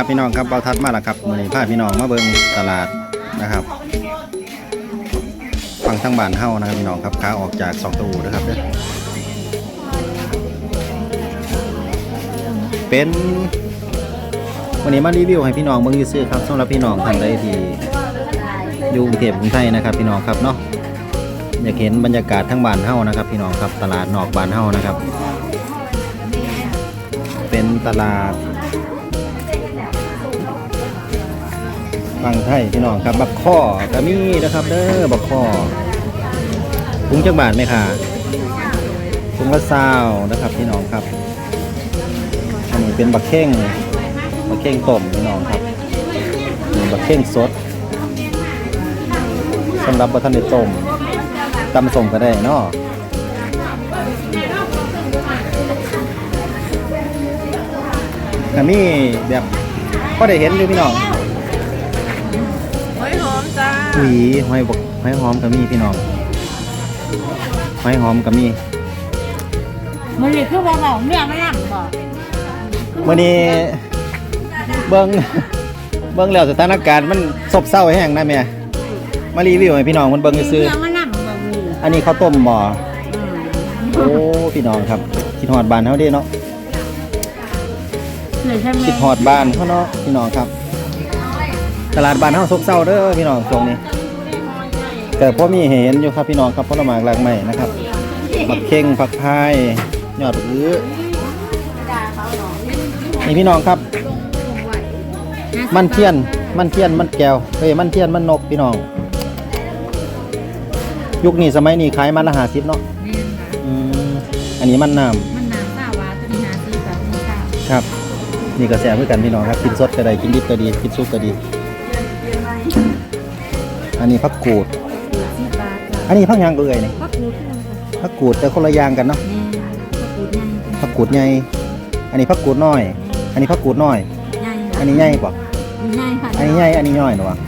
ครับพี่น้องครับเบาทัดมาแล้วครับมือนี้พาพี่น้องมาเบิ่งตลาดนะครับฟังทั้งบ้านเฮานะครับพี่น้องครับขาออกจากสองตูนะครับเด้อเป็นวันนี้มารีวิวให้พี่น้องเบิ่งซื่อครับสำหรับพี่น้องท่านใดที่อยู่กรุงเทพกรุงไทยนะครับ พี่น้องครับเนาะอยากเห็นบรรยากาศทั้งบ้านเฮานะครับ พี่น้องครับตลาดนอกบ้านเฮานะครับ เป็นตลาด ฟังไทยพี่น้องครับบักข้อกะมีนะครับเด้อบักข้อถุงจักบาทไหมคะถุงละซาวนะครับพี่น้องครับอันนี้เป็นบักเข่งบักเข่งต้มพี่น้องครับนี่บักเข่งสดสำหรับบัทันได้ต้มตำส่งก็ได้เนาะกะมีแบบก็ได้เห็นอยู่พี่น้อง หวีหอยบกหอยหอมก็มีพี่น้องหอยหอมก็มีมันนี่คือว่าเราเมียไม่นั่งบ่วันนี้เบิ้งเบิ้งแล้วสถานการณ์มันซบเซาแห้งนะแม่มารีวิวให้พี่น้องมันเบิ้งซื้อเมียไม่นั่งบ่มีๆอันนี้ข้าวต้มหม้อโอ้พี่น้องครับคิดฮอดบ้านเฮาเด้เนาะเลยใช่ไหมคิดฮอดบ้านเฮาเนาะพี่น้องครับ ตลาดบ้านเฮาซบเซาเด้อพี่น้องตรงนี้ แต่พอมีเห็นอยู่ครับพี่น้องครับผลไม้หลากใหม่นะครับบักเข่งผักพายยอดอื้อนี่พี่น้องครับ มันเทียนมันเทียนมันแก้วเอ้ยมันเทียนมันนกพี่น้อง ยุคนี้สมัยนี้ขายมันละหาสิบเนาะแม่นค่ะอืมอันนี้มันน้มันน้ำข้าววาตัวนี้หาซื้อกับมีข้าวำครับนี่ก็แซ่บเหมือนกันพี่น้องครับกินสดก็ได้กินดิบก็ดีกินซุปก็ดี อันนี้ผักกูด สิบบาทจ้ะอันนี้ผักหยางก็เอ่ยนี่พักกูดผักกูดแต่คนละอย่างกันเนาะ แม่พักกูดใหญ่ผักกูดใหญ่ อันนี้ผักกูดน้อย อันนี้ผักกูดน้อย ใหญ่อันนี้ใหญ่ป่ะใหญ่ค่ะอันนี้ใหญ่ อันนี้น้อยเนาะ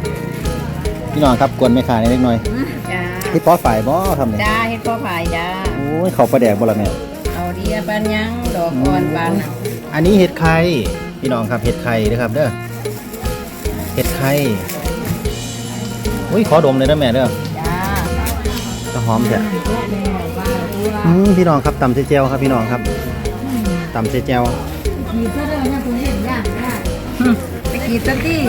พี่น้องครับกวนไม่ขาดนิดหน่อยจ้าที่พอฝ่ายบ่ทำเนี่ยจ้าเฮ็ดพ่อผายจ้าโอ้ยเขาประแดกบ่ละแม่ เอาเดียปันยังดอกอ่อนปานน่ะอันนี้เห็ดไข่พี่น้องครับเห็ดไข่นะครับเด้อเห็ดไข่ อุ้ยขอดมเลยนะแม่เด้อจ้าจะหอมแท้พวกแม่ว่าดูว่าอืมพี่น้องครับตำเสเจวครับพี่น้องครับตำเสเจวขีดเท่าเดิมเนี่ยคุณเห็นย่างได้ไปขีดสักที่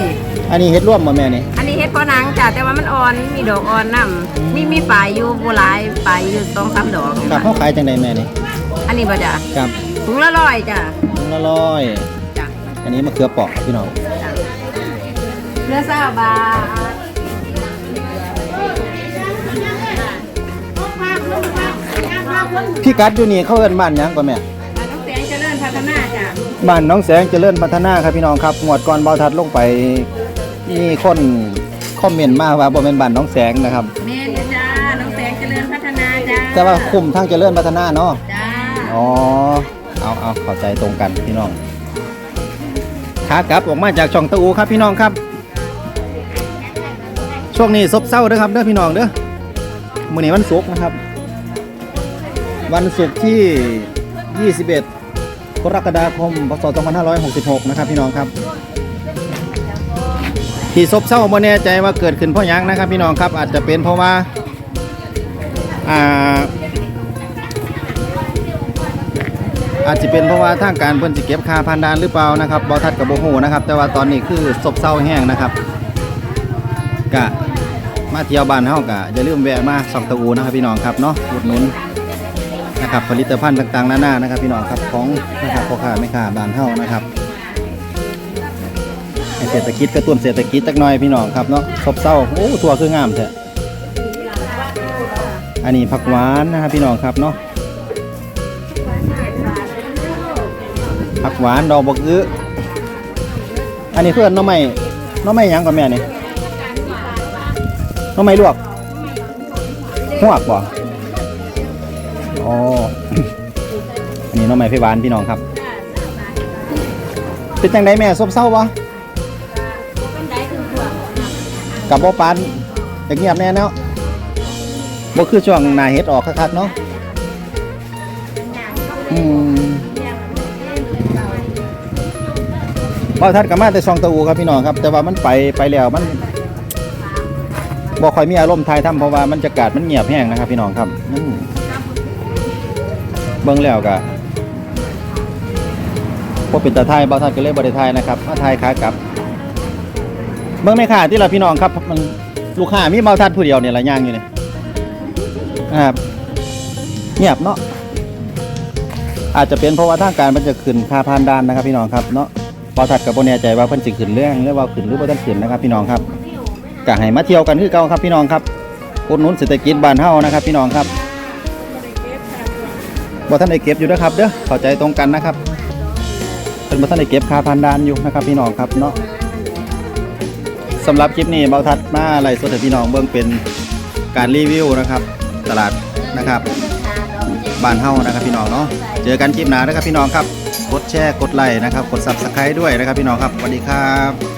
อันนี้เห็ดร่วมมาแม่นี่อันนี้เฮ็ดพอหนังจ้ะแต่ว่ามันอ่อนมีดอกอ่อนนํมีมีปลายอยู่โบหลายปลายอยู่สองสามดอกกับเขาขายจังใดแม่นี่อันนี้บ่จ้ะกับถุงละร้อยจ้ะถุงละร้อยจ้ะอันนี้มะเขือเปอกพี่น้องเนื้อซาบา พี่กัดอยู่นี่เขาเอิ้นบ้านหยังก่อนแม่ น้องแสงเจริญพัฒนาจ้ะบ้านน้องแสงเจริญพัฒนาครับพี่น้องครับงวดก่อนเบาทัดลงไปมีคนคอมเมนต์มาว่าบ่แม่นบ้านน้องแสงนะครับ แม่นจ้ะน้องแสงเจริญพัฒนาจ้ะแต่ว่าคุมทางเจริญพัฒนาเนาะ จ้าอ๋อ เอาเอาเข้าใจตรงกันพี่น้องขากลับออกมาจากช่องตะอูครับพี่น้องครับ ช่วงนี้ซบเศร้าเด้อครับเด้อพี่น้องเด้อมื้อนี้วันศุกร์นะครับ วันศุกร์ที่ 21 กรกฎาคม พศ 2566 นะครับพี่น้องครับ ที่ซบเศร้าบ่แน่ใจว่าเกิดขึ้นเพราะยังนะครับพี่น้องครับ อาจจะเป็นเพราะว่า อ่า อาจจะเป็นเพราะว่าทางการเพิ่นสิเก็บค่าผ่านดานหรือเปล่านะครับบอทัดกับโบโหนะครับ แต่ว่าตอนนี้คือซบเซาแห้งนะครับกะมาเที่ยวบ้านเฮากะอย่าลืมแวะมาส่องตะอูนะครับพี่น้องครับเนาะอุดหนุน นะครับผลิตภัณฑ์ต่างๆนานานะครับ พี่น้องครับของนะครับพ่อค้าแม่ค้าบานเฮานะครับเศรษฐกิจกระตุ้นเศรษฐกิจจักหน่อยพี่น้องครับเนาะซบเซาโอ้ถั่วคืองามแท้อันนี้ผักหวานนะครับพี่น้องครับเนาะผักหวานดอกบกอื้ออันนี้เพื่อนน้องไม้น้องไม้หยังกับแม่นี่น้องไม้ลวกหวกบ่ อ๋อ อันนี้น้องไม้ไฟหวานพี่น้องครับ เป็นจังไดแม่ซบเศร้าบ่กับบ่ปานจะเงียบแน่เนาะบ่คือช่วงหนาเฮ็ดออกคักๆเนาะอืมบ่ทัดก็มาแต่ซองตะอูครับพี่น้องครับ แต่ว่ามันไปไปแล้วมันบ่ค่อยมีอารมณ์ทายทำเพราะว่ามันจะกาดมันเงียบแห้งนะครับพี่น้องครับอืม เบิ่งแล้วก็พอเป็นตาไทยบ่ทัดก็เลยบ่ไทยนะครับมาไทายขากลับ เบิ่งแม่ค้าที่ละพี่น้องครับมันลูกค้ามีเบ่ทัดผู้เดียวเนี่ยละย่างอยู่นี่นะครับเงียบเนาะอาจจะเป็นเพราะว่าทางการมันจะขึ้นค่าผ่านด่านนะครับ พี่น้องครับเนาะบอทัดกับโบแน่ใจว่าเพิ่นสิขึ้นเรื่องหรือว่าขึ้นหรือบ่ทันขึ้นนะครับ พี่น้องครับกะให้มาเที่ยวกันคือเก่าครับพี่น้องครับอุดหนุนเศรษฐกิจบ้านเฮานะครับ พี่น้องครับ บ่ทันได้เก็บอยู่นะครับเด้อเข้าใจตรงกันนะครับเพิ่นบ่ทันได้เก็บคาผ่านดานอยู่นะครับพี่น้องครับเนาะสำหรับคลิปนี้เบาทัดมาไล่สดให้พี่น้องเบิ่งเป็นการรีวิวนะครับ ตลาดนะครับบ้านเฮานะครับพี่น้องเนาะเจอกันคลิปหน้านะครับพี่น้องครับกดแชร์กดไลค์นะครับ กด subscribe ด้วยนะครับพี่น้องครับสวัสดีครับ